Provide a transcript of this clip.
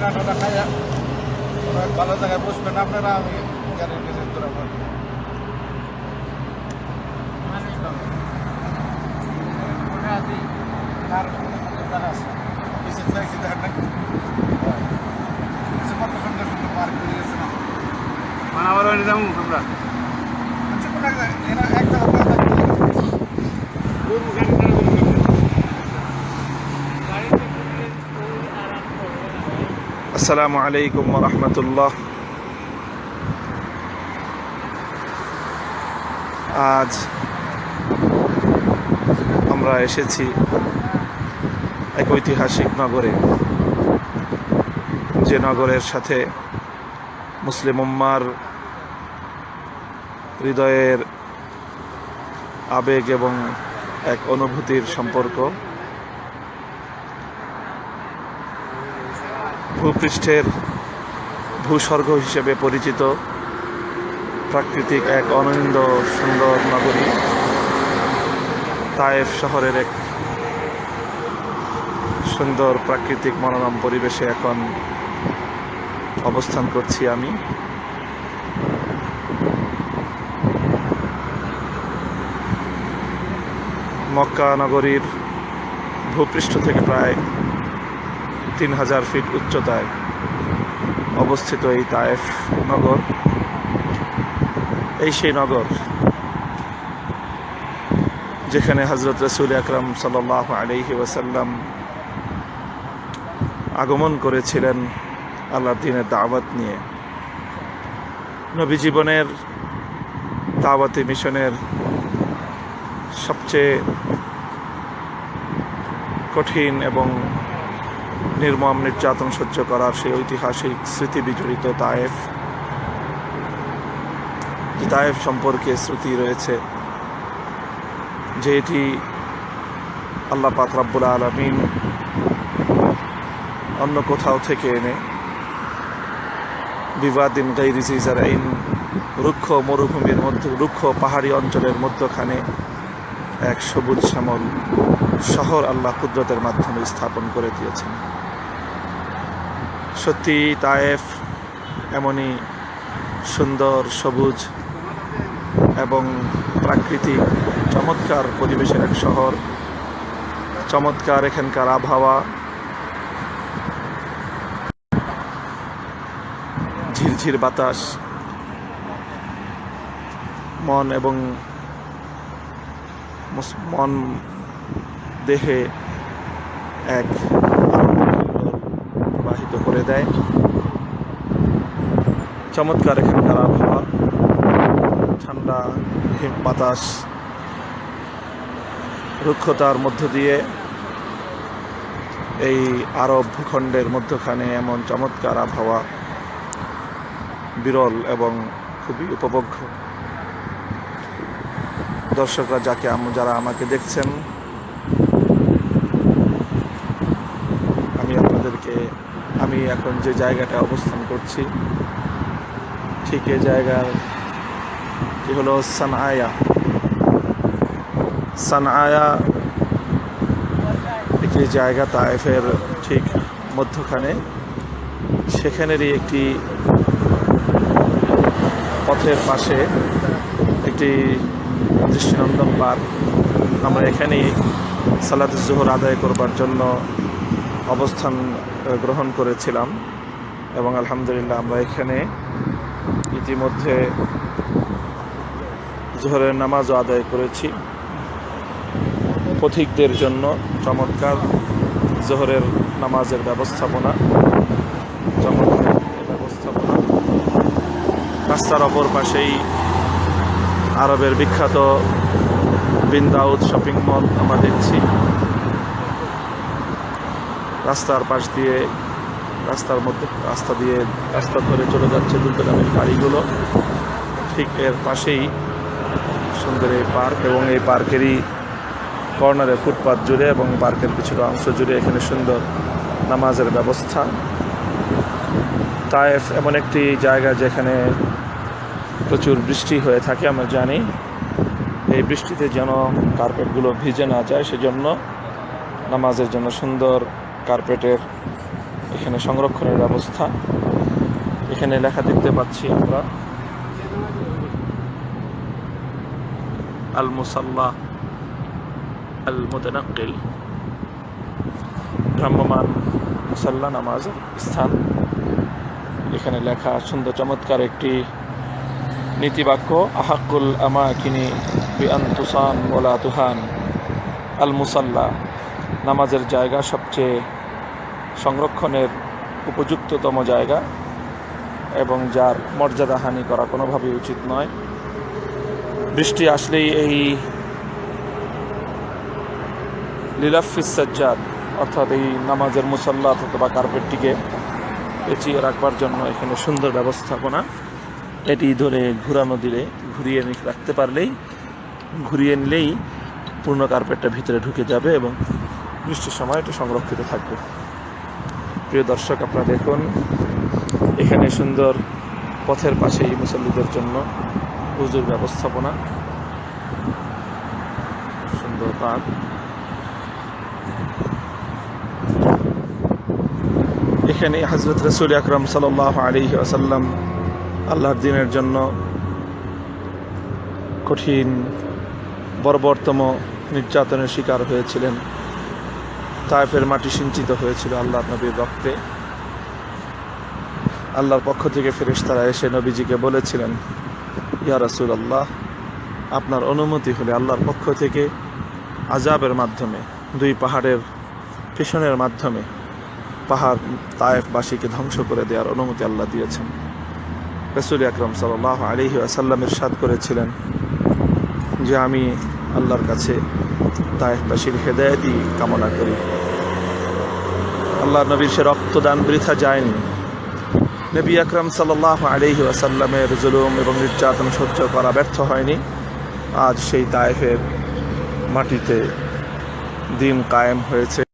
খানা টানা খাইয়া। ভালো জায়গায় বসবেন আপনারা আমি গাড়ির জায়গা কিছু চাইছি দেখেন নাকি কিছু কত সুন্দর সুন্দর পার্ক করে গেছে না মানাবার বাড়ি যাব আমরা আচ্ছা কোনো এক জায়গায় এরা এক জায়গায় পার্ক আছে। আসসালামু আলাইকুম রহমতুল্লাহ। আজ আমরা এসেছি এক ঐতিহাসিক নগরে, যে নগরের সাথে মুসলিম উম্মার হৃদয়ের আবেগ এবং এক অনুভূতির সম্পর্ক। ভূপৃষ্ঠের ভূস্বর্গ হিসেবে পরিচিত প্রাকৃতিক এক অনন্দ সুন্দর নগরী, তায়েফ শহরের এক সুন্দর প্রাকৃতিক মনোরম পরিবেশে এখন অবস্থান করছি আমি। মক্কা নগরীর ভূপৃষ্ঠ থেকে প্রায় তিন হাজার ফিট উচ্চতায় অবস্থিত এই তায়েফ নগর। এই সেই নগর যেখানে হজরত রসুল আকরম সাল আলহি ওয়াসাল্লাম আগমন করেছিলেন আল্লাহ দিনের দাওয়াত নিয়ে। নবী জীবনের দাওয়াতি মিশনের সবচেয়ে কঠিন এবং নির্মম, নির্যাতন সহ্য করার সেই ঐতিহাসিক স্মৃতি বিজড়িত তায়েফ। তায়েফ সম্পর্কে শ্রুতি রয়েছে, যে এটি আল্লাহ পাক রাব্বুল আলমিন অন্য কোথাও থেকে এনে বিবাদিন গাইরিজিজার আইন রুক্ষ মরুভূমির মধ্যে, রুক্ষ পাহাড়ি অঞ্চলের মধ্যখানে এক সবুজ শ্যামল শহর আল্লাহ কুদরতের মাধ্যমে স্থাপন করে দিয়েছেন। সত্যি তায়েফ এমনই সুন্দর, সবুজ এবং প্রাকৃতিক, চমৎকার পরিবেশের এক শহর, চমৎকার এখানকার আবহাওয়া। ঝিরঝির বাতাস, মন এবং মুস- মন, দেহে এক প্রবাহিত করে দেয়। চমৎকার এখানকার আবহাওয়া। ঠান্ডা, হিম বাতাস, রুক্ষতার মধ্য দিয়ে এই আরব ভূখণ্ডের মধ্যখানে এমন চমৎকার আবহাওয়া, বিরল এবং খুবই উপভোগ্য। দর্শকরা, যাকে যারা আমাকে দেখছেন, আমি আপনাদেরকে, আমি এখন যে জায়গাটায় অবস্থান করছি, ঠিক এই জায়গার কি হলো সানআয়া। সানআয়া একটি জায়গা তায়েফের ঠিক মধ্যখানে। সেখানেরই একটি পথের পাশে একটি দৃষ্টিনন্দন পার্ক আমরা এখানেই সালাদ জোহর আদায় করবার জন্য অবস্থান গ্রহণ করেছিলাম এবং আলহামদুলিল্লাহ আমরা এখানে ইতিমধ্যে জোহরের নামাজও আদায় করেছি। পথিকদের জন্য চমৎকার জোহরের নামাজের ব্যবস্থাপনা, চমৎকার ব্যবস্থাপনা। রাস্তার অপর পাশেই আরবের বিখ্যাত বিন দাউদ শপিং মল আমরা দেখছি। রাস্তার পাশ দিয়ে, রাস্তার মধ্যে, রাস্তা দিয়ে রাস্তা ধরে চলে যাচ্ছে দ্রুতগামীর গাড়িগুলো। ঠিক এর পাশেই সুন্দর এই পার্ক এবং এই পার্কেরই কর্নারে ফুটপাথ জুড়ে এবং পার্কের কিছুটা অংশ জুড়ে এখানে সুন্দর নামাজের ব্যবস্থা। তায়েফ এমন একটি জায়গা যেখানে প্রচুর বৃষ্টি হয়ে থাকে, আমরা জানি। এই বৃষ্টিতে যেন কার্পেটগুলো ভিজে না যায়, সেজন্য নামাজের জন্য সুন্দর কার্পেটের এখানে সংরক্ষণের ব্যবস্থা। এখানে লেখা দেখতে পাচ্ছি আমরা আল মুসাল্লাহ আল মুতানাক্কিল ভ্রাম্যমান মুসাল্লা নামাজের স্থান। এখানে লেখা, সুন্দর চমৎকার একটি নীতিবাক্য আহাকুল আমাকিনি বিআন তুসান ওলা তুহান। আল মুসাল্লা নামাজের জায়গা সবচেয়ে সংরক্ষণের উপযুক্ততম জায়গা এবং যার মর্যাদা হানি করা কোনোভাবেই উচিত নয়। বৃষ্টি আসলেই এই লিলাফিস সাজ্জাদ, অর্থাৎ এই নামাজের মুসল্লা অথবা কার্পেটটিকে পেঁচিয়ে রাখবার জন্য এখানে সুন্দর ব্যবস্থাপনা এটি ধরে ঘুরানো দিলে ঘুরিয়ে রাখতে পারলেই, ঘুরিয়ে নিলেই পূর্ণ কার্পেটটা ভিতরে ঢুকে যাবে এবং বৃষ্টির সময় এটি সংরক্ষিত থাকবে। প্রিয় দর্শক, আপনারা দেখুন, এখানে সুন্দর পথের পাশেই মুসল্লিদের জন্য উজুর ব্যবস্থাপনা। সুন্দর পাক এখানে হজরত রসুল আকরম সাল আলী আসাল্লাম আল্লাহর দিনের জন্য কঠিন, বর্বরতম নির্যাতনের শিকার হয়েছিলেন। তাইফের মাটি সিঞ্চিত হয়েছিল আল্লাহ নবীর রক্তে। আল্লাহর পক্ষ থেকে ফেরেশতারা এসে নবীজিকে বলেছিলেন, ইয়া রাসূল আল্লাহ আপনার অনুমতি হলে আল্লাহর পক্ষ থেকে আজাবের মাধ্যমে, দুই পাহাড়ের পেছনের মাধ্যমে পাহাড় তায়েফবাসীকে ধ্বংস করে দেওয়ার অনুমতি আল্লাহ দিয়েছেন। রসুল আকরম সাল্লাহ আলহি আসাল্লামের সাদ করেছিলেন যে আমি আল্লাহর কাছে তায়েফবাসীর হেদায়তই কামনা করি। আল্লাহ নবীর সে রক্তদান বৃথা যায়নি। নবী আকরম সাল্লাহ আলহি আসাল্লামের জুলুম এবং নির্যাতন সহ্য করা ব্যর্থ হয়নি। আজ সেই তায়েফের মাটিতে দিন কায়েম হয়েছে।